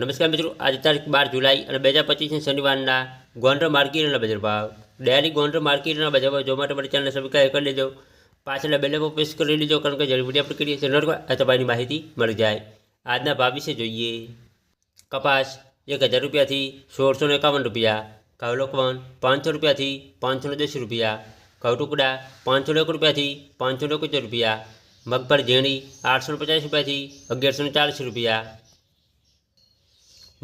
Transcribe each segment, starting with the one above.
નમસ્કાર મિત્રો, આજે તારીખ બાર જુલાઈ અને બે હજાર પચીસની શનિવારના ગોંડલ માર્કેટના બજાર ભાવ. ડેરી ગોંડ્ર માર્કેટના બજાર ભાવ જોવા માટે મારી ચેનલને સબસ્ક્રાઈબ કરી લેજો. પાછળના બેલે પર પ્રેસ કરી લેજો, કારણ કે વીડિયો આપણે કરીએ છીએ. આ તમારી માહિતી મળી જાય. આજના ભાવ વિશે જોઈએ. કપાસ એક હજાર રૂપિયાથી સોળસો એકાવન રૂપિયા, ઘઉં લોકવન પાંચસો રૂપિયાથી પાંચસો દસ રૂપિયા, ઘઉં ટુકડા પાંચસો એક રૂપિયાથી પાંચસો એકોતેર રૂપિયા, મગફળી ઝીણી આઠસો પચાસ રૂપિયાથી અગિયારસો ચાલીસ રૂપિયા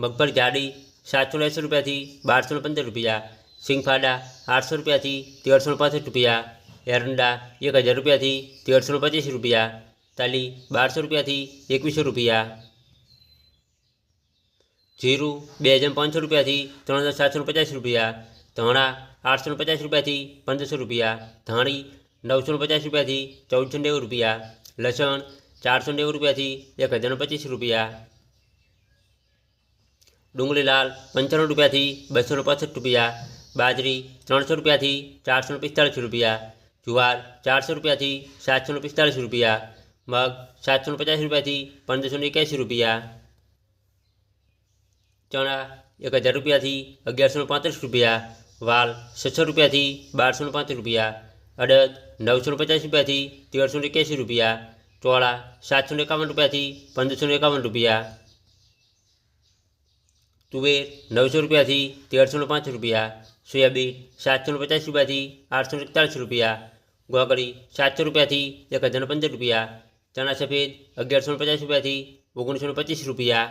મગફળી જાડી સાતસો ને એંસી રૂપિયાથી બારસો ને પંદર રૂપિયા સિંગફાડા આઠસો રૂપિયાથી તેરસો ને પાસઠ રૂપિયા એરંડા એક હજાર રૂપિયાથી તેરસો ને પચીસ રૂપિયા તાલી બારસો રૂપિયાથી એકવીસો રૂપિયા જીરું બે હજાર પાંચસો રૂપિયાથી ત્રણ હજાર સાતસો ને પચાસ રૂપિયા ધાણા આઠસો ને પચાસ રૂપિયાથી પંદરસો રૂપિયા ધાણી નવસો ને પચાસ રૂપિયાથી ચૌદસો નેવું રૂપિયા લસણ ચારસો નેવું રૂપિયાથી એક હજાર ને પચીસ રૂપિયા ડુંગળી લાલ પંચાણું રૂપિયાથી બસો ને પાસઠ રૂપિયા બાજરી ત્રણસો રૂપિયાથી ચારસો ને પિસ્તાળીસ રૂપિયા જુવાર ચારસો રૂપિયાથી સાતસો ને પિસ્તાળીસ રૂપિયા મગ સાતસો ને પચાસ રૂપિયાથી પંદરસો ને એક્યાસી રૂપિયા ચણા એક હજાર રૂપિયાથી અગિયારસો ને પાંત્રીસ રૂપિયા વાલ છસો રૂપિયાથી બારસો ને પાંત્રીસ રૂપિયા અડદ નવસો ને પચાસ રૂપિયાથી તેરસો ને એક્યાસી રૂપિયા ચોળા સાતસો ને એકાવન રૂપિયાથી પંદરસો ને એકાવન રૂપિયા તુવેર નવસો રૂપિયાથી તેરસો પાંચ રૂપિયા, સોયાબીન સાતસો પચાસ રૂપિયાથી આઠસો એકતાલીસ રૂપિયા, ગોગળી સાતસો રૂપિયાથી એક હજાર પંદર રૂપિયા, ચણા સફેદ અગિયારસો પચાસ રૂપિયાથી ઓગણીસો ને પચીસ રૂપિયા